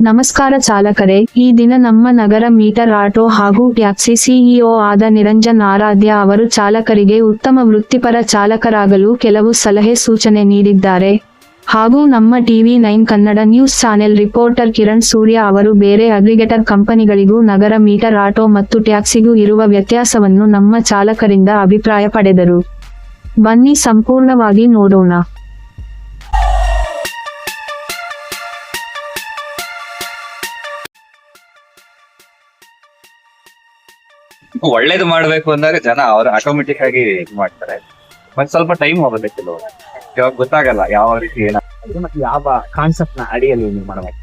ನಮಸ್ಕಾರ ಚಾಲಕರೇ, ಈ ದಿನ ನಮ್ಮ ನಗರ ಮೀಟರ್ ಆಟೋ ಹಾಗೂ ಟ್ಯಾಕ್ಸಿ ಸಿಇಒ ಆದ ನಿರಂಜನ್ ಆರಾಧ್ಯ ಅವರು ಚಾಲಕರಿಗೆ ಉತ್ತಮ ವೃತ್ತಿಪರ ಚಾಲಕರಾಗಲು ಕೆಲವು ಸಲಹೆ ಸೂಚನೆ ನೀಡಿದ್ದಾರೆ. ಹಾಗೂ ನಮ್ಮ TV nine Kannada news channel reporter Kiran Surya ಅವರು ಬೇರೆ ಅಗ್ರಿಗೇಟರ್ ಕಂಪನಿಗಳಿಗೂ ನಗರ ಮೀಟರ್ ಆಟೋ ಮತ್ತು ಟ್ಯಾಕ್ಸಿಗೂ ಇರುವ ವ್ಯತ್ಯಾಸವನ್ನು ನಮ್ಮ ಚಾಲಕರಿಂದ ಅಭಿಪ್ರಾಯ ಪಡೆದರು. ಬನ್ನಿ ಸಂಪೂರ್ಣವಾಗಿ ನೋಡೋಣ. ಒಳ್ಳೇದು ಮಾಡ್ಬೇಕು ಅಂದಾಗ ಜನ ಅವ್ರು ಆಟೋಮೆಟಿಕ್ ಆಗಿ ಇದ್ ಮಾಡ್ತಾರೆ. ಮತ್ತೆ ಸ್ವಲ್ಪ ಟೈಮ್ ಹೋಗುತ್ತೆ ಕೆಲವು ಇವಾಗ ಗೊತ್ತಾಗಲ್ಲ ಯಾವ ರೀತಿ ಏನ. ಇದು ಮತ್ತೆ ಯಾವ ಕಾನ್ಸೆಪ್ಟ್ನ ಅಡಿಯಲ್ಲಿ ನೀವು ಮಾಡಬೇಕು?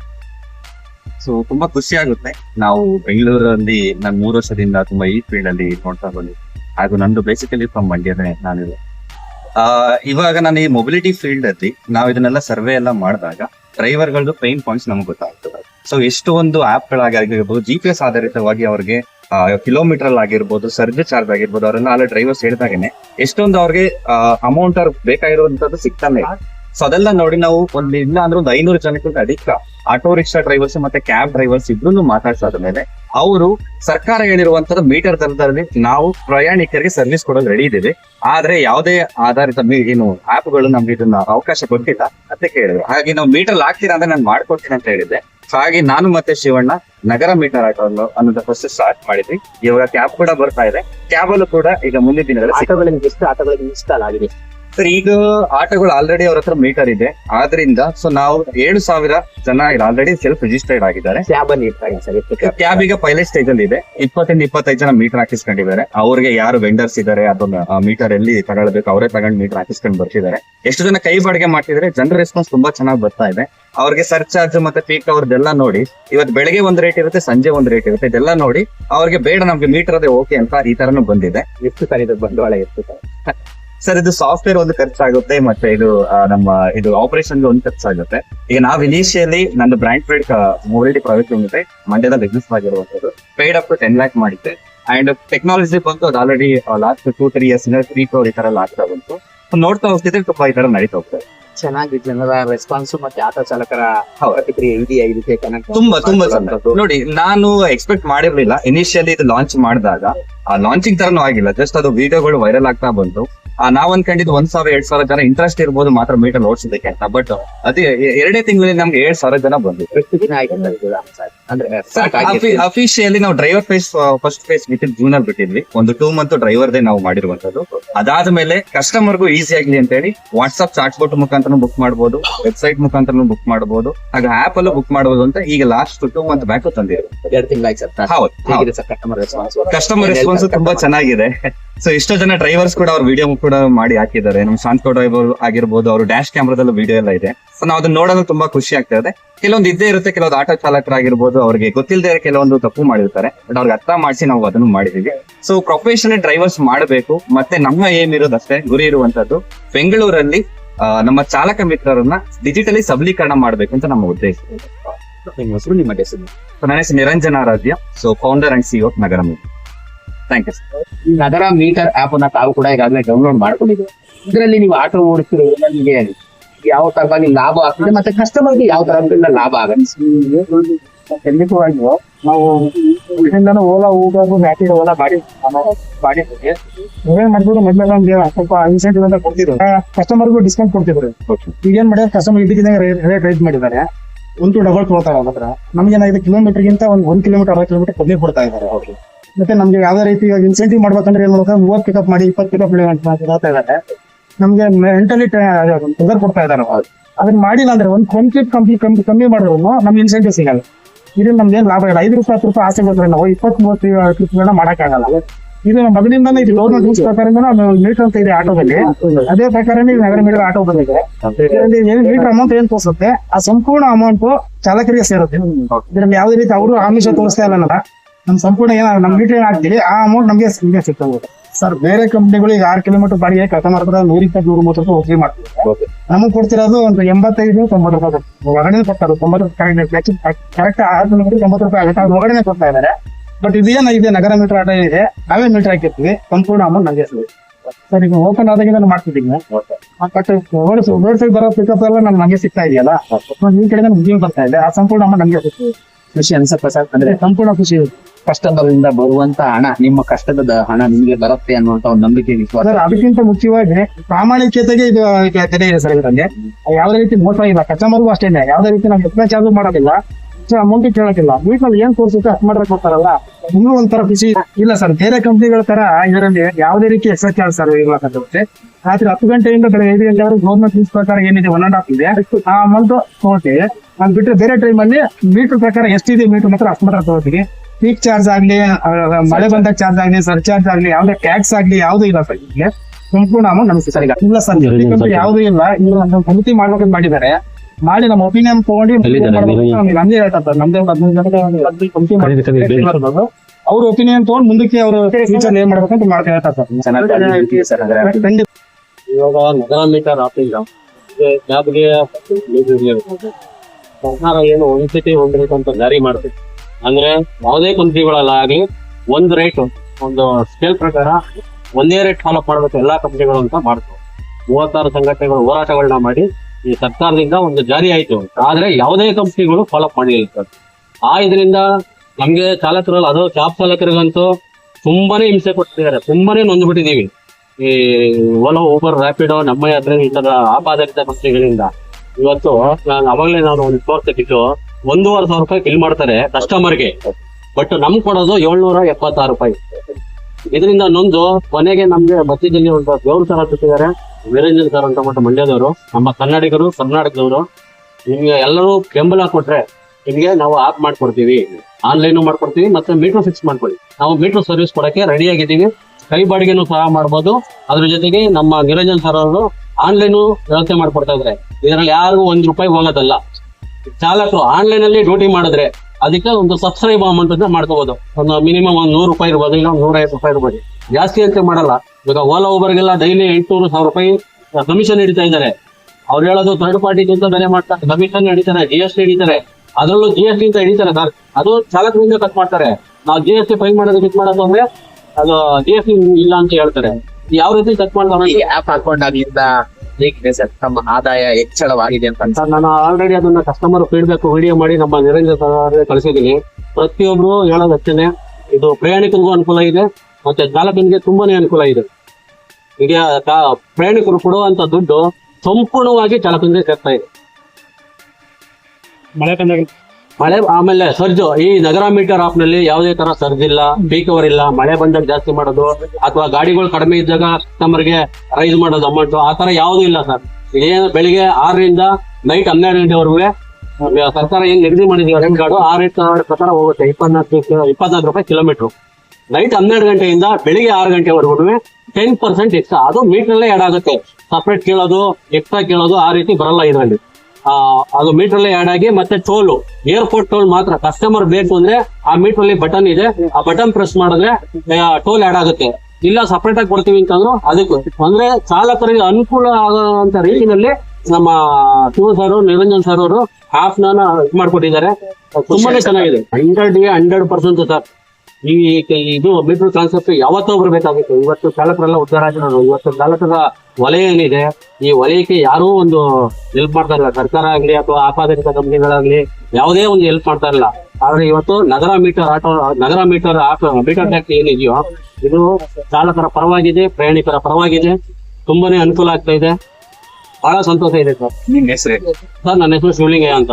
ಸೊ ತುಂಬಾ ಖುಷಿ ಆಗುತ್ತೆ. ನಾವು ಬೆಂಗಳೂರಲ್ಲಿ ನಾನು ಮೂರು ವರ್ಷದಿಂದ ತುಂಬಾ ಈ ಫೀಲ್ಡ್ ಅಲ್ಲಿ ನೋಡ್ತಾ ಬಂದಿದ್ದೆ ಹಾಗೂ ನಂದು ಬೇಸಿಕಲಿ ಫ್ರಮ್ ಮಂಡ್ಯನೇ ನಾನಿದೆ ಆ ಇವಾಗ ನಾನು ಈ ಮೊಬಿಲಿಟಿ ಫೀಲ್ಡ್ ಅಲ್ಲಿ ನಾವು ಇದನ್ನೆಲ್ಲ ಸರ್ವೆ ಎಲ್ಲ ಮಾಡಿದಾಗ ಡ್ರೈವರ್ಗಳದ್ದು ಪೈನ್ ಪಾಯಿಂಟ್ಸ್ ನಮ್ಗೆ ಗೊತ್ತಾಗ್ತದೆ. ಸೊ ಎಷ್ಟೊಂದು ಆಪ್ ಗಳಾಗಿರ್ಬೋದು ಜಿ ಪಿ ಎಸ್ ಆಧಾರಿತವಾಗಿ ಅವ್ರಿಗೆ ಕಿಲೋಮೀಟರ್ ಆಗಿರ್ಬೋದು, ಸರ್ವಿಸ್ ಚಾರ್ಜ್ ಆಗಿರ್ಬೋದು, ಅವ್ರನ್ನ ಅಲ್ಲ ಡ್ರೈವರ್ಸ್ ಹೇಳಿದಾಗೇನೆ, ಎಷ್ಟೊಂದು ಅವ್ರಿಗೆ ಅಮೌಂಟ್ ಅವ್ರಿಗೆ ಬೇಕಾಗಿರುವಂತದ್ದು ಸಿಗ್ತಾನೆ. ಸೊ ಅದೆಲ್ಲ ನೋಡಿ ನಾವು ಒಂದ್ ಇಲ್ಲ ಅಂದ್ರೆ ಒಂದು ಐನೂರು ಜನಕ್ಕಿಂತ ಅಧಿಕ ಆಟೋ ರಿಕ್ಷಾ ಡ್ರೈವರ್ಸ್ ಮತ್ತೆ ಕ್ಯಾಬ್ ಡ್ರೈವರ್ಸ್ ಇಬ್ರು ಮಾತಾಡ್ಸಾದ ಮೇಲೆ, ಅವರು ಸರ್ಕಾರ ಹೇಳಿರುವಂತದ್ದು ಮೀಟರ್ ದರದಲ್ಲಿ ನಾವು ಪ್ರಯಾಣಿಕರಿಗೆ ಸರ್ವಿಸ್ ಕೊಡಲು ರೆಡಿ ಇದ್ದೀವಿ. ಆದ್ರೆ ಯಾವುದೇ ಆಧಾರಿತ ಏನು ಏನು ಆಪ್ಗಳು ನಮ್ಗೆ ಇದನ್ನ ಅವಕಾಶ ಕೊಟ್ಟಿಲ್ಲ ಅಂತ ಹೇಳಿದ್ರು ಹಾಗೆ ನಾವು ಮೀಟರ್ ಹಾಕ್ತೀರಾ ಅಂದ್ರೆ ನಾನು ಮಾಡ್ಕೊಡ್ತೀನಿ ಅಂತ ಹೇಳಿದ್ದೆ. ಹಾಗೆ ನಾನು ಮತ್ತೆ ಶಿವಣ್ಣ ನಗರ ಮೀಟರ್ ಆಟೋ ಅನ್ನೋದ ಫಸ್ಟ್ ಸ್ಟಾರ್ಟ್ ಮಾಡಿದ್ವಿ. ಇವಾಗ ಕ್ಯಾಬ್ ಕೂಡ ಬರ್ತಾ ಇದೆ. ಕ್ಯಾಬ್ ಅಲ್ಲೂ ಕೂಡ ಈಗ ಮುಂದಿನ ದಿನಗಳಲ್ಲಿ ಆಟೋಗಳಿಗೆ ಇನ್ಸ್ಟಾಲ್ ಆಗಿದೆ? ಸರ್ ಈಗ ಆಟಗಳು ಆಲ್ರೆಡಿ ಅವ್ರ ಹತ್ರ ಮೀಟರ್ ಇದೆ. ಆದ್ರಿಂದ ಸೊ ನಾವು ಏಳು ಸಾವಿರ ಜನ ಆಲ್ರೆಡಿ ಸೆಲ್ಫ್ ರಿಜಿಸ್ಟರ್ಡ್ ಆಗಿದ್ದಾರೆ. ಕ್ಯಾಬ್ ಅಲ್ಲಿ ಇರ್ತಾರೆ ಸರ್ ಕ್ಯಾಬ್ ಈಗ ಪೈಲಟ್ ಸ್ಟೇಜ್ ಅಲ್ಲಿ ಇದೆ. ಇಪ್ಪತ್ತಿಂದ ಇಪ್ಪತ್ತೈದು ಜನ ಮೀಟರ್ ಹಾಕಿಸ್ಕೊಂಡಿದ್ದಾರೆ. ಅವ್ರಿಗೆ ಯಾರು ವೆಂಡರ್ಸ್ ಇದ್ದಾರೆ ಅದನ್ನ ಮೀಟರ್ ಎಲ್ಲಿ ತಗೊಳ್ಬೇಕು ಅವರೇ ತಗೊಂಡ್ ಮೀಟರ್ ಹಾಕಿಸ್ಕೊಂಡು ಬರ್ತಿದ್ದಾರೆ. ಎಷ್ಟು ಜನ ಕೈ ಬಾಡಿಗೆ ಮಾಡ್ತಿದ್ದಾರೆ ಜನರ ರೆಸ್ಪಾನ್ಸ್ ತುಂಬಾ ಚೆನ್ನಾಗಿ ಬರ್ತಾ ಇದೆ. ಅವ್ರಿಗೆ ಸರ್ ಚಾರ್ಜ್ ಮತ್ತೆ ಪೀಕ್ ಅವ್ರದ್ದೆಲ್ಲ ನೋಡಿ ಇವತ್ತು ಬೆಳಗ್ಗೆ ಒಂದ್ ರೇಟ್ ಇರುತ್ತೆ ಸಂಜೆ ಒಂದ್ ರೇಟ್ ಇರುತ್ತೆ ಇದೆಲ್ಲ ನೋಡಿ ಅವ್ರಿಗೆ ಬೇಡ ನಮ್ಗೆ ಮೀಟರ್ ಅದೇ ಓಕೆ ಅಂತ ಈ ತರನು ಬಂದಿದೆ. ಎಷ್ಟು ಸರ್ ಬಂದು ಬಂಡವಾಳ ಎಷ್ಟು ಸರ್ ಇದು ಸಾಫ್ಟ್ವೇರ್ ಒಂದು ಖರ್ಚಾಗುತ್ತೆ ಮತ್ತೆ ಇದು ನಮ್ಮ ಇದು ಆಪರೇಷನ್ ಒಂದು ಖರ್ಚಾಗುತ್ತೆ. ಈಗ ನಾವು ಇನಿಷಿಯಲಿ ನನ್ನ brand paid mobility private limited ಮಂಡ್ಯದ ಬಿಸ್ನೆಸ್ ಆಗಿರುವಂತದ್ದು paid up to ten lakh ಮಾಡಿದ್ದೆ. ಅಂಡ್ ಟೆಕ್ನಾಲಜಿ ಬಂತು ಅದು already last two three years ಇಂದ ತ್ರೀ ಫೋರ್ ಈ ತರ ಆಗ್ತಾ ಬಂತು. ನೋಡ್ತಾ ಹೋಗ್ತಿದ್ರೆ ತುಂಬಾ ಈ ತರ ನಡೀತಾ ಹೋಗ್ತದೆ. ಚೆನ್ನಾಗಿ ಜನರ ರೆಸ್ಪಾನ್ಸ್ ಮತ್ತೆ ಆಟೋ ಚಾಲಕರ. ಪ್ರತಿಕ್ರಿಯೆ ಇದೆಯಾ ಇದಕ್ಕೆ ತುಂಬಾ ತುಂಬಾ ಸಂತೋಷ. ನೋಡಿ ನಾನು ಎಕ್ಸ್ಪೆಕ್ಟ್ ಮಾಡಿರ್ಲಿಲ್ಲ. ಇನಿಷಿಯಲಿ ಇದು ಲಾಂಚ್ ಮಾಡಿದಾಗ ಆ ಲಾಂಚಿಂಗ್ ತರನು ಆಗಿಲ್ಲ. ಜಸ್ಟ್ ಅದು ವಿಡಿಯೋಗಳು ವೈರಲ್ ಆಗ್ತಾ ಬಂತು. ನಾವ್ ಅನ್ಕೊಂಡಿದ್ದು ಒಂದ್ ಸಾವಿರ ಎರಡ್ ಸಾವಿರ ಜನ ಇಂಟ್ರೆಸ್ಟ್ ಇರ್ಬೋದು ಮಾತ್ರ ಮೀಟರ್ ಓಡಿಸೋದಕ್ಕೆ ಅಂತ. ಬಟ್ ಅದೇ ಎರಡೇ ತಿಂಗಳಲ್ಲಿ ನಮ್ಗೆ ಏಳ್ ಸಾವಿರ ಜನ ಬಂದ್ವಿ. ಅಫಿಷಿಯಲಿ ನಾವು driver phase first phase with June ಅಲ್ಲಿ ಬಿಟ್ಟಿದ್ವಿ. ಒಂದು ಟೂ ಮಂತ್ ಡ್ರೈವರ್ ದೇ ನಾವು ಮಾಡಿರುವಂತದ್ದು ಅದಾದ್ಮೇಲೆ ಕಸ್ಟಮರ್ಗೂ ಈಸಿ ಆಗ್ಲಿ ಅಂತ ಹೇಳಿ ವಾಟ್ಸ್ಆಪ್ ಚಾಟ್ ಬೋಟ್ ಮುಖಾಂತರ ಬುಕ್ ಮಾಡಬಹುದು ವೆಬ್ಸೈಟ್ ಮುಖಾಂತರ ಬುಕ್ ಮಾಡಬಹುದು ಹಾಗೆ ಆಪ್ ಅಲ್ಲೂ ಬುಕ್ ಮಾಡಬಹುದು ಅಂತ ಈಗ last two month back response customer response ತುಂಬಾ ಚೆನ್ನಾಗಿದೆ. ಸೊ ಎಷ್ಟೋ ಜನ ಡ್ರೈವರ್ಸ್ ಕೂಡ ಅವ್ರ ವಿಡಿಯೋ ಕೂಡ ಮಾಡಿ ಹಾಕಿದ್ದಾರೆ. ನಮ್ಮ ಶಾಂತ್ ಡ್ರೈವರ್ ಆಗಿರ್ಬೋದು ಅವ್ರ ಡ್ಯಾಶ್ ಕ್ಯಾಮ್ರಾದಲ್ಲೂ ವಿಡಿಯೋ ಎಲ್ಲ ಇದೆ. ಸೊ ನಾವು ಅದನ್ನ ನೋಡೋದು ತುಂಬಾ ಖುಷಿ ಆಗ್ತಾ ಇದೆ. ಕೆಲವೊಂದು ಇದ್ದೇ ಇರುತ್ತೆ ಕೆಲವೊಂದು ಆಟೋ ಚಾಲಕರಾಗಿರ್ಬೋದು ಅವ್ರಿಗೆ ಗೊತ್ತಿಲ್ಲದೆ ಕೆಲವೊಂದು ತಪ್ಪು ಮಾಡಿರ್ತಾರೆ. ಬಟ್ ಅವ್ರಿಗೆ ಅರ್ಥ ಮಾಡಿಸಿ ನಾವು ಅದನ್ನು ಮಾಡಿದೀವಿ ಸೊ ಪ್ರೊಫೆಷನಲ್ ಡ್ರೈವರ್ಸ್ ಮಾಡಬೇಕು. ಮತ್ತೆ ನಮ್ಮ ಏಮ್ ಇರೋದಷ್ಟೇ ಗುರಿ ಇರುವಂತದ್ದು ಬೆಂಗಳೂರಲ್ಲಿ ನಮ್ಮ ಚಾಲಕ ಮಿತ್ರರನ್ನ ಡಿಜಿಟಲಿ ಸಬಲೀಕರಣ ಮಾಡಬೇಕು ಅಂತ ನಮ್ಮ ಉದ್ದೇಶ. ನಿಮ್ಮ ಹೆಸರು ನಿಮ್ಮ ಹೆಸರು? ಸೊ ನನ್ನ ಹೆಸರು Niranjana Aradhya. So founder and CEO Nagara thank you ಈ ನಗರ ಮೀಟರ್ ಆಪ್ ಅನ್ನ ತಾವು ಕೂಡ ಈಗಾಗಲೇ ಡೌನ್ಲೋಡ್ ಮಾಡ್ಕೊಂಡಿದ್ದೀವಿ ಇದರಲ್ಲಿ ನೀವು ಆಟೋ ಓಡಿಸ್ತಿರೋ ನಿಮಗೆ ಯಾವ ತರವಾಗಿ ಲಾಭ ಆಗ್ತದೆ ಮತ್ತೆ ಕಸ್ಟಮರ್ಗೆ ಯಾವ ತರ ಲಾಭ ಆಗುತ್ತೆ? ಖಂಡಿತವಾಗಿಯೂ ನಾವು ಇದರಿಂದನೂ ಓಲಾ ಊಬರ್ ಮ್ಯಾಟಿಡ್ ಓಲಾ ಗಾಡಿ ಮಾಡಿದ್ವಿ ನೀವೇನ್ ಮಾಡ್ತಿದ್ರು ಮೊದ್ಲೆಲ್ಲ ನಮ್ಗೆ ಸ್ವಲ್ಪ ಇನ್ಸೆಂಟಿವ್ ಅಂತ ಕೊಡ್ತಿದ್ರು. ಕಸ್ಟಮರ್ಗೂ ಡಿಸ್ಕೌಂಟ್ ಕೊಡ್ತಿದ್ರು. ಈಗ ಏನ್ ಮಾಡ್ಯಾರ? ಕಸ್ಟಮರ್ ಇದಕ್ಕಿದ್ದಂಗೆ ರೇಟ್ ರೈಸ್ ಮಾಡಿದ್ದಾರೆ. ಒಂದು ಡಬಲ್ ಕೊಡ್ತಾರೆ ಅವ್ರ ಹತ್ರ. ನಮ್ಗೆ ಏನಾಗಿದೆ? ಕಿಲೋಮೀಟರ್ ಗಿಂತ ಒಂದು ಒಂದ್ ಕಿಲೋಮೀಟರ್ ಅರ್ಧ ಕಿಲೋಮೀಟರ್ ಕಮ್ಮಿ ಕೊಡ್ತಾ ಇದ್ದಾರೆ. ಮತ್ತೆ ನಮ್ಗೆ ಯಾವ್ದೇ ರೀತಿ ಇವಾಗ ಇನ್ಸೆಂಟಿವ್ ಮಾಡ್ಬೇಕಂದ್ರೆ ಏನ್ ಮಾಡ್ಬೇಕು? ಮೂವತ್ ಪಿಕಪ್ ಮಾಡಿ ಇಪ್ಪತ್ ಪಿಕಪ್ ಮಾಡ್ತಾ ಇದ್ದಾರೆ. ನಮ್ಗೆ ಮೆಂಟಲಿ ತೊಂದರೆ ಕೊಡ್ತಾ ಇದ್ದಾರೆ. ಅದನ್ನ ಮಾಡಿಲ್ಲ ಅಂದ್ರೆ ಒಂದ್ ಕಂಪ್ಲೀಟ್ ಕಂಪ್ಲೀಟ್ ಕಮ್ಮಿ ಕಮ್ಮಿ ಮಾಡಿದ್ರು ನಮ್ಗೆ ಇನ್ಸೆಂಟಿವ್ ಸಿಗಲ್ಲ. ಇದರಿಂದ ನಮ್ಗೆ ಏನ್ ಲಾಭ ಇಲ್ಲ. ಐದು ರೂಪಾಯಿ ಹತ್ತು ರೂಪಾಯಿ ಆಸೆ ಬಂದ್ರೆ ನಾವು ಇಪ್ಪತ್ತ್ ಮೂವತ್ತು ಕ್ಲಿಪ್ಗಳನ್ನ ಮಾಡಕ್ಕಾಗಲ್ಲ. ಇದು ಮೊದಲಿಂದಾನೇ ಇದು ಗೌರ್ಮೆಂಟ್ ರೂಲ್ಸ್ ಪ್ರಕಾರದಿಂದ ಮೀಟರ್ ಅಂತ ಇದೆ ಆಟೋದಲ್ಲಿ. ಅದೇ ಪ್ರಕಾರನೇ ನಗರ ಮೀಟರ್ ಆಟೋ ಬಂದಿದೆ. ಇದರಲ್ಲಿ ಮೀಟರ್ ಅಮೌಂಟ್ ಏನ್ ತೋರಿಸುತ್ತೆ? ಆ ಸಂಪೂರ್ಣ ಅಮೌಂಟ್ ಚಾಲಕರಿಗೆ ಸೇರುತ್ತೆ. ಇದರಲ್ಲಿ ಯಾವುದೇ ರೀತಿ ಅವರು ಆಮಿಷ ತೋರಿಸ್ತಾ ಇಲ್ಲ ಅನ್ನೋದ? ನಮ್ ಸಂಪೂರ್ಣ ಏನಾದ್ರು ನಮ್ ಮೀಟರ್ ಏನ್ ಹಾಕ್ತೀವಿ ಆ ಅಮೌಂಟ್ ನಮಗೆ ನಿಮಗೆ ಸಿಗ್ತದೆ. ಸರ್ ಬೇರೆ ಕಂಪ್ನಿಗಳು ಈಗ ಆರು ಕಿಲೋಮೀಟರ್ ಬಾಡಿಗೆ ಕಸ್ಟಮರ್ ಹತ್ರ ನೂರ ಇಪ್ಪತ್ತು ನೂರ ಮೂವತ್ತು ರೂಪಾಯಿ ವಸೂಲಿ ಮಾಡ್ತೀವಿ. ನಮಗೆ ಕೊಡ್ತಿರೋದು ಒಂದು ಎಂಬತ್ತೈದು ತೊಂಬತ್ತು ರೂಪಾಯಿ ಒಳಗಡೆ ಕೊಡ್ತಾರೆ ತೊಂಬತ್ತು ಕರೆಕ್ಟ್ ಆರು ಕಿಲೋಮೀಟರ್ ತೊಂಬತ್ತು ರೂಪಾಯಿ ಆಗುತ್ತೆ ಅವ್ರು ಒಳಗಡೆ ಕೊಡ್ತಾ ಇದ್ದಾರೆ. ಬಟ್ ಇದೇನ ಇದೆ ನಗರ ಮೀಟರ್ ಆಟ ಇದೆ ನಾವೇ ಮೀಟರ್ ಹಾಕಿರ್ತೀವಿ ಸಂಪೂರ್ಣ ಅಮೌಂಟ್ ನಮಗೆ ಸಿಗುತ್ತೆ. ಸರ್ ಈಗ ಓಪನ್ ಆದಾಗಿಂದ ನಾನು ಮಾಡ್ತಿದ್ದೀನಿ. ಬಟ್ ರೋಡ್ ರೋಡ್ ಸೈಡ್ ಬರೋ ಪಿಕಪ್ ಎಲ್ಲ ನಮ್ಗೆ ನಮಗೆ ಸಿಗ್ತಾ ಇದೆಯಲ್ಲ? ಈ ಕಡೆ ಉದ್ಯೋಗ ಬರ್ತಾ ಇದೆ ಆ ಸಂಪೂರ್ಣ ಅಮೌಂಟ್ ನಮಗೆ ಖುಷಿ ಅನ್ಸಪ್ಪ ಸರ್. ಅಂದ್ರೆ ಸಂಪೂರ್ಣ ಖುಷಿ ಕಷ್ಟದಿಂದ ಬರುವಂತ ಹಣ, ನಿಮ್ಮ ಕಷ್ಟದ ಹಣ ನಿಮಗೆ ಬರುತ್ತೆ ಅನ್ನುವಂತ ಒಂದು ನಂಬಿಕೆ ಸರ್, ಅದಕ್ಕಿಂತ ಮುಖ್ಯವಾಗಿ ಪ್ರಾಮಾಣಿಕತೆಗೆ ಇದು ಬೆಲೆ ಇದೆ ಸರ್ ಇದರಲ್ಲಿ. ಯಾವುದೇ ರೀತಿ ಮೋಸ ಇಲ್ಲ ಕಸ್ಟಮರ್ಗೂ ಅಷ್ಟೇ ಯಾವ್ದೇ ರೀತಿ ನಾವು ಎಕ್ಸ್ಟ್ರಾ ಚಾರ್ಜ್ ಮಾಡೋದಿಲ್ಲ. ಅಮೌಂಟ್ ಕೇಳಕ್ಕಿಲ್ಲ. ವೀಟ್ನಲ್ಲಿ ಏನ್ ತೋರಿಸುತ್ತೆ ಅಷ್ಟು ಮಾಡ್ರೆ ಕೊಡ್ತಾರಲ್ಲ. ಇನ್ನೂ ಒಂಥರ ಖುಷಿ. ಇಲ್ಲ ಸರ್ ಬೇರೆ ಕಂಪ್ನಿಗಳ ತರ ಇದರಲ್ಲಿ ಯಾವುದೇ ರೀತಿ ಎಕ್ಸ್ಟ್ರಾ ಚಾರ್ಜ್ ಸರ್ ಇರ್ಬೇಕಾಗುತ್ತೆ ರಾತ್ರಿ ಹತ್ತು ಗಂಟೆಯಿಂದ ಬೆಳಗ್ಗೆ ಐದು ಅವರು ಗೌರ್ಮೆಂಟ್ ಫೀಸ್ ಪ್ರಕಾರ ಏನಿದೆ ಒನ್ ಅಂಡ್ ಹಾಫ್ ಇದೆ. ಆ ಅಮೌಂಟ್ ತಗೋತೀವಿ ಅದು ಬಿಟ್ಟರೆ ಬೇರೆ ಟೈಮ್ ಅಲ್ಲಿ ಮೀಟರ್ ಪ್ರಕಾರ ಎಷ್ಟಿದೆ ಮೀಟರ್ ಮಾತ್ರ ಅಷ್ಟು ಮಾತ್ರ ತಗೋತೀವಿ. ಪೀಕ್ ಚಾರ್ಜ್ ಆಗ್ಲಿ ಮಳೆ ಬಂದಾಗ ಚಾರ್ಜ್ ಆಗ್ಲಿ ಸರ್ ಚಾರ್ಜ್ ಆಗ್ಲಿ ಯಾವುದೇ ಟ್ಯಾಕ್ಸ್ ಆಗ್ಲಿ ಯಾವುದೂ ಇಲ್ಲ ಸರ್ ಇಲ್ಲಿ ಸಂಪೂರ್ಣ ಅಮೌಂಟ್ ನಮಗೆ ಸರ್ ಈಗ ಇಲ್ಲ ಸರ್ ಯಾವುದೂ ಇಲ್ಲ. ಇವ್ರು ಒಂದು ಸಮಿತಿ ಮಾಡ್ಬೇಕಂತ ಮಾಡಿದ್ದಾರೆ. ಮಾಡಿ ನಮ್ಮ ಒಪಿನಿಯನ್ ತಗೊಂಡು ನಮ್ದೇ ಹೇಳ್ತಾರೆ ಸರ್. ನಮ್ದೇ ಒಂದು ಹದಿನೈದು ಜನಕ್ಕೆ. ಅವ್ರ ಒಪಿನಿಯನ್ ತಗೊಂಡು ಮುಂದಕ್ಕೆ ಅವರು ಫ್ಯೂಚರ್ ಏನ್ ಮಾಡ್ಬೇಕಂತ ಮಾಡ್ತಾ ಹೇಳ್ತಾರೆ ಸರ್. ಇವಾಗ ನಗರ ಮೀಟರ್ ಆಫೀಸ್ ಕ್ಯಾಬ್ಗೆ ಸರ್ಕಾರ ಏನು ಒಂದ್ ಸತಿ ಒಂದ್ ರೇಟ್ ಅಂತ ಜಾರಿ ಮಾಡ್ತೀವಿ ಅಂದ್ರೆ ಯಾವುದೇ ಕಂಪ್ನಿಗಳಲ್ಲಾಗ್ಲಿ ಒಂದ್ ರೇಟ್ ಒಂದು ಸ್ಕೇಲ್ ಪ್ರಕಾರ ಒಂದೇ ರೇಟ್ ಫಾಲೋ ಮಾಡ್ಬೇಕು ಎಲ್ಲಾ ಕಂಪ್ನಿಗಳು ಅಂತ ಮಾಡ್ತಾವೆ. ಮೂವತ್ತಾರು ಸಂಘಟನೆಗಳು ಹೋರಾಟಗಳನ್ನ ಮಾಡಿ ಈ ಸರ್ಕಾರದಿಂದ ಒಂದು ಜಾರಿ ಆಯ್ತು ಆದ್ರೆ ಯಾವುದೇ ಕಂಪ್ನಿಗಳು ಫಾಲೋ ಮಾಡಿಲ್ಲ ಸರ್ ಆ ಇದರಿಂದ ನಮ್ಗೆ ಚಾಲಕರಲ್ಲಿ ಅದು ಕ್ಯಾಬ್ ಚಾಲಕರಿಗಂತೂ ತುಂಬಾನೇ ಹಿಂಸೆ ಕೊಟ್ಟಿದ್ದಾರೆ. ತುಂಬಾನೇ ನೊಂದ್ಬಿಟ್ಟಿದೀವಿ. ಈ ಓಲೋ ಊಬರ್ ರ್ಯಾಪಿಡೋ ನಮ್ಮ ಹತ್ರ ಈ ತರ ಆಪಾದಿತ ಕಂಪ್ನಿಗಳಿಂದ. ಇವತ್ತು ನಾನು ಅವಾಗಲೇ ನಾನು ಒಂದು ತೋರ್ಸಕ್ಕಿತ್ತು ಒಂದೂವರೆ ಸಾವಿರ ರೂಪಾಯಿ ಬಿಲ್ ಮಾಡ್ತಾರೆ ಕಸ್ಟಮರ್ಗೆ ಬಟ್ ನಮ್ಗೆ ಕೊಡೋದು ಏಳ್ನೂರ ಎಪ್ಪತ್ತಾರು ರೂಪಾಯಿ. ಇದರಿಂದ ನೊಂದು ಕೊನೆಗೆ ನಮ್ಗೆ ಮಧ್ಯದಲ್ಲಿ ಒಂದು ದೇವ್ರ ಸರ ಕೊಟ್ಟಿದ್ದಾರೆ. ವೀರೇಂದ್ರ ಸರ್ ಅಂತ ಬಿಟ್ಟು ಮಂಡ್ಯದವರು, ನಮ್ಮ ಕನ್ನಡಿಗರು, ಕರ್ನಾಟಕದವರು, ನಿಮ್ಗೆ ಎಲ್ಲರೂ ಬೆಂಬಲ ಕೊಟ್ರೆ ನಿಮ್ಗೆ ನಾವು ಆಪ್ ಮಾಡ್ಕೊಡ್ತೀವಿ. ಆನ್ಲೈನ್ ಮಾಡ್ಕೊಡ್ತೀವಿ ಮತ್ತೆ ಮೀಟರ್ ಫಿಕ್ಸ್ ಮಾಡ್ಕೊಳ್ಳಿ. ನಾವು ಮೀಟರ್ ಸರ್ವಿಸ್ ಕೊಡಕ್ಕೆ ರೆಡಿ ಆಗಿದ್ದೀವಿ. ಕೈ ಬಾಡಿಗೆನೂ ಸಹ ಮಾಡ್ಬೋದು. ಅದ್ರ ಜೊತೆಗೆ ನಮ್ಮ ನಿರಂಜನ್ ಸರ್ ಅವರು ಆನ್ಲೈನ್ ವ್ಯವಸ್ಥೆ ಮಾಡ್ಕೊಡ್ತಾ ಇದ್ದಾರೆ. ಇದರಲ್ಲಿ ಯಾರಿಗೂ ಒಂದ್ ರೂಪಾಯಿ ಹೋಗೋದಲ್ಲ. ಚಾಲಕರು ಆನ್ಲೈನ್ ಅಲ್ಲಿ ಡ್ಯೂಟಿ ಮಾಡಿದ್ರೆ ಅದಕ್ಕೆ ಒಂದು ಸಬ್ಸ್ಕ್ರೈಬ್ ಅಮೌಂಟ್ ಮಾಡ್ಕೋಬಹುದು ಒಂದು ಮಿನಿಮಮ್ ಒಂದು ನೂರು ರೂಪಾಯಿ ಇರ್ಬೋದು, ಇಲ್ಲ ನೂರ ಐವತ್ತು ರೂಪಾಯಿ ಇರ್ಬೋದು. ಜಾಸ್ತಿ ಅಂತ ಮಾಡಲ್ಲ. ಇವಾಗ ಓಲಾ ಓಬರ್ಗೆಲ್ಲ ಡೈಲಿ ಎಂಟುನೂರು ಸಾವಿರ ರೂಪಾಯಿ ಕಮಿಷನ್ ಹಿಡಿತಾ ಇದ್ದಾರೆ. ಅವ್ರು ಹೇಳೋದು ಥರ್ಡ್ ಪಾರ್ಟಿ ಅಂತ ಬೆಲೆ ಮಾಡ್ತಾರೆ ಕಮಿಷನ್ ಹಿಡಿತಾರೆ ಜಿ ಎಸ್ ಟಿ ಹಿಡಿತಾರೆ. ಅದರಲ್ಲೂ ಜಿ ಎಸ್ ಟಿ ಅಂತ ಹಿಡಿತಾರೆ ಸರ್ ಅದು ಚಾಲಕರಿಂದ ಕಟ್ ಮಾಡ್ತಾರೆ. ನಾವು ಜಿ ಎಸ್ ಟಿ ಫೈನ್ ಮಾಡೋದು ಕಿಟ್ ಮಾಡೋದು ಅಂದ್ರೆ ಅದು ಜಿ ಎಸ್ ಟಿ ಇಲ್ಲ ಅಂತ ಹೇಳ್ತಾರೆ. ಯಾವ ರೀತಿ ಕಟ್ ಮಾಡ್ತಾರೆ ಈ ಆಪ್ ಹೇಗಿದೆ ಸರ್ ತಮ್ಮ ಆದಾಯ ಹೆಚ್ಚಳವಾಗಿದೆ ಅಂತ ಸರ್ ನಾನು ಆಲ್ರೆಡಿ ಅದನ್ನ ಕಸ್ಟಮರ್ ಫೀಡ್ಬ್ಯಾಕ್ ವಿಡಿಯೋ ಮಾಡಿ ನಮ್ಮ ನಿರಂಜನ್ ಸರ್ ಕಳಿಸಿದೀನಿ ಕಳಿಸಿದ್ದೀನಿ. ಪ್ರತಿಯೊಬ್ರು ಹೇಳೋದು ಅಷ್ಟೇನೆ ಇದು ಪ್ರಯಾಣಿಕರಿಗೂ ಅನುಕೂಲ ಇದೆ. ಮತ್ತೆ ಚಾಲಕನಿಗೆ ತುಂಬಾನೇ ಅನುಕೂಲ ಇದೆ. ಈಗ ಕಾ- ಪ್ರಯಾಣಿಕರು ಕೊಡುವಂತ ದುಡ್ಡು ಸಂಪೂರ್ಣವಾಗಿ ಚಾಲಕನಿಗೆ ಸೇರ್ತಾ ಇದೆ. ಮಳೆ ಬಂದಾಗ? ಮಳೆ ಆಮೇಲೆ ಸರ್ಜು ಈ ನಗರ ಮೀಟರ್ ಆಪ್ನಲ್ಲಿ ಯಾವುದೇ ತರ ಸರ್ಜ್ ಇಲ್ಲ ಪೀಕ್ ಅವರ್ ಇಲ್ಲ ಮಳೆ ಬಂದಾಗ ಜಾಸ್ತಿ ಮಾಡೋದು ಅಥವಾ ಗಾಡಿಗಳು ಕಡಿಮೆ ಇದ್ದಾಗ ಕಸ್ಟಮರ್ಗೆ ರೈಸ್ ಮಾಡೋದು ಅಮೌಂಟ್ ಆ ತರ ಯಾವುದೂ ಇಲ್ಲ ಸರ್ ಏನು ಬೆಳಿಗ್ಗೆ ಆರರಿಂದ ನೈಟ್ ಹನ್ನೆರಡು ಗಂಟೆವರೆಗೂ ಸರ್ಕಾರ ಏನ್ ನಿಗದಿ ಮಾಡಿದೀವಿ ರೆಂಟ್ ಕಾರ್ಡು ಆ ರೇಟ್ ಪ್ರಕಾರ ಹೋಗುತ್ತೆ. ಇಪ್ಪತ್ನಾಲ್ಕು ಇಪ್ಪತ್ನಾಲ್ಕು ರೂಪಾಯಿ ಕಿಲೋಮೀಟರ್ ನೈಟ್ ಹನ್ನೆರಡು ಗಂಟೆಯಿಂದ ಬೆಳಿಗ್ಗೆ ಆರು ಗಂಟೆವರೆಗೂ ಟೆನ್ ಪರ್ಸೆಂಟ್ ಎಕ್ಸ್ಟ್ರಾ ಅದು ಮೀಟರ್ಲ್ಲೇ ಆಡ್ ಆಗುತ್ತೆ. ಸಪ್ರೇಟ್ ಕೇಳೋದು ಎಕ್ಸ್ಟ್ರಾ ಕೇಳೋದು ಆ ರೀತಿ ಬರಲ್ಲ ಇದರಲ್ಲಿ. ಆ, ಅದು ಮೀಟರ್ಲ್ಲೇ ಆ್ಯಡ್ ಆಗಿ ಮತ್ತೆ ಟೋಲು ಏರ್ಪೋರ್ಟ್ ಟೋಲ್ ಮಾತ್ರ. ಕಸ್ಟಮರ್ ಬೇಕು ಅಂದ್ರೆ ಆ ಮೀಟರ್ ಅಲ್ಲಿ ಬಟನ್ ಇದೆ. ಆ ಬಟನ್ ಪ್ರೆಸ್ ಮಾಡಿದ್ರೆ ಟೋಲ್ ಆ್ಯಡ್ ಆಗುತ್ತೆ. ಇಲ್ಲ ಸಪ್ರೇಟ್ ಆಗಿ ಕೊಡ್ತೀವಿ ಅಂತಂದ್ರು ಅದಕ್ಕೂ. ಅಂದ್ರೆ ಚಾಲಕರಿಗೆ ಅನುಕೂಲ ಆಗುವಂತ ರೀತಿಯಲ್ಲಿ ನಮ್ಮ ಶಿವ ಸರ್ ನಿರಂಜನ್ ಸರ್ ಅವರು ಹಾಫ್ನ ಇದು ಮಾಡ್ಕೊಟ್ಟಿದ್ದಾರೆ. ತುಂಬಾನೇ ಚೆನ್ನಾಗಿದೆ. Hundred hundred percent sir. ಈ ಇದು ಮೆಟ್ರೋ ಕಾನ್ಸೆಪ್ಟ್ ಯಾವತ್ತೋ ಬರಬೇಕಾಗಿತ್ತು. ಇವತ್ತು ಚಾಲಕರೆಲ್ಲ ಉದ್ಧಾರ ಆಗಿರೋದು ಇವತ್ತು ಚಾಲಕರ ವಲಯ ಏನಿದೆ ಈ ವಲಯಕ್ಕೆ ಯಾರೂ ಒಂದು ಹೆಲ್ಪ್ ಮಾಡ್ತಾ ಇಲ್ಲ. ಸರ್ಕಾರ ಆಗ್ಲಿ ಅಥವಾ ಆಪಾದಿತ ಕಂಪನಿಗಳಾಗ್ಲಿ ಯಾವುದೇ ಒಂದು ಹೆಲ್ಪ್ ಮಾಡ್ತಾ ಇಲ್ಲ. ಆದ್ರೆ ಇವತ್ತು ನಗರ ಮೀಟರ್ ಆಟೋ ನಗರ ಮೀಟರ್ ಆಟೋ ಮೀಟರ್ ಟ್ಯಾಕ್ಸಿ ಏನಿದೆಯೋ ಇದು ಚಾಲಕರ ಪರವಾಗಿದೆ ಪ್ರಯಾಣಿಕರ ಪರವಾಗಿದೆ. ತುಂಬಾನೇ ಅನುಕೂಲ ಆಗ್ತಾ ಇದೆ. ಬಹಳ ಸಂತೋಷ ಇದೆ ಸರ್. ನಿಮ್ಮ ಹೆಸರು ಸರ್ ನನ್ನ ಹೆಸರು ಶಿವಲಿಂಗಯ್ಯ ಅಂತ